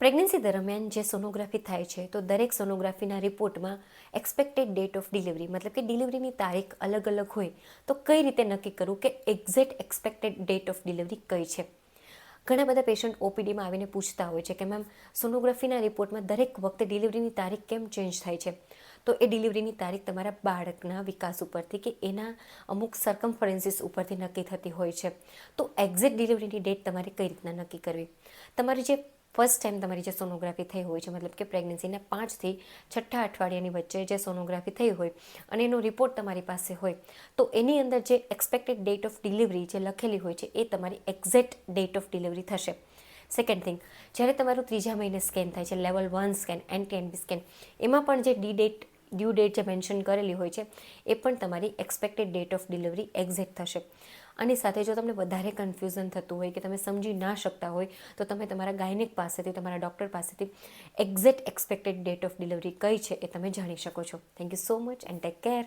Pregnancy દરમિયાન જે sonography થાય છે, તો દરેક સોનોગ્રાફીના રિપોર્ટમાં એક્સપેક્ટેડ ડેટ ઓફ ડિલિવરી મતલબ કે ડિલિવરીની તારીખ અલગ અલગ હોય, તો કઈ રીતે નક્કી કરવું કે exact expected date of delivery કઈ છે? ઘણા બધા પેશન્ટ ઓપીડીમાં આવીને પૂછતા હોય છે કે મેમ સોનોગ્રાફીના રિપોર્ટમાં દરેક વખતે ડિલિવરીની તારીખ કેમ ચેન્જ થાય છે? તો એ ડિલિવરીની તારીખ તમારા બાળકના વિકાસ ઉપરથી કે એના અમુક સરકમફરન્સીસ ઉપરથી નક્કી થતી હોય છે. તો એક્ઝેક્ટ ડિલિવરીની ડેટ તમારે કઈ રીતના નક્કી કરવી? તમારી જે ફર્સ્ટ ટાઈમ તમારી જે સોનોગ્રાફી થઈ હોય છે, મતલબ કે પ્રેગ્નન્સીના પાંચથી છઠ્ઠા અઠવાડિયાની વચ્ચે જે સોનોગ્રાફી થઈ હોય અને એનો રિપોર્ટ તમારી પાસે હોય, તો એની અંદર જે એક્સપેક્ટેડ ડેટ ઓફ ડિલિવરી જે લખેલી હોય છે, એ તમારી એક્ઝેક્ટ ડેટ ઓફ ડિલિવરી થશે. સેકન્ડ થિંગ જ્યારે તમારું ત્રીજા મહિને સ્કેન થાય છે level one scan NTNB scan એમાં પણ જે ડી ડેટ ડ્યુ ડેટ જે મેન્શન કરેલી હોય છે, એ પણ તમારી expected date of delivery exact થશે. આની સાથે જો તમને વધારે કન્ફ્યુઝન થતું હોય કે તમે સમજી ના શકતા હોય, તો તમે તમારા ગાયનિક પાસેથી, તમારા ડૉક્ટર પાસેથી exact expected date of delivery કઈ છે એ તમે જાણી શકો છો. Thank you so much and take care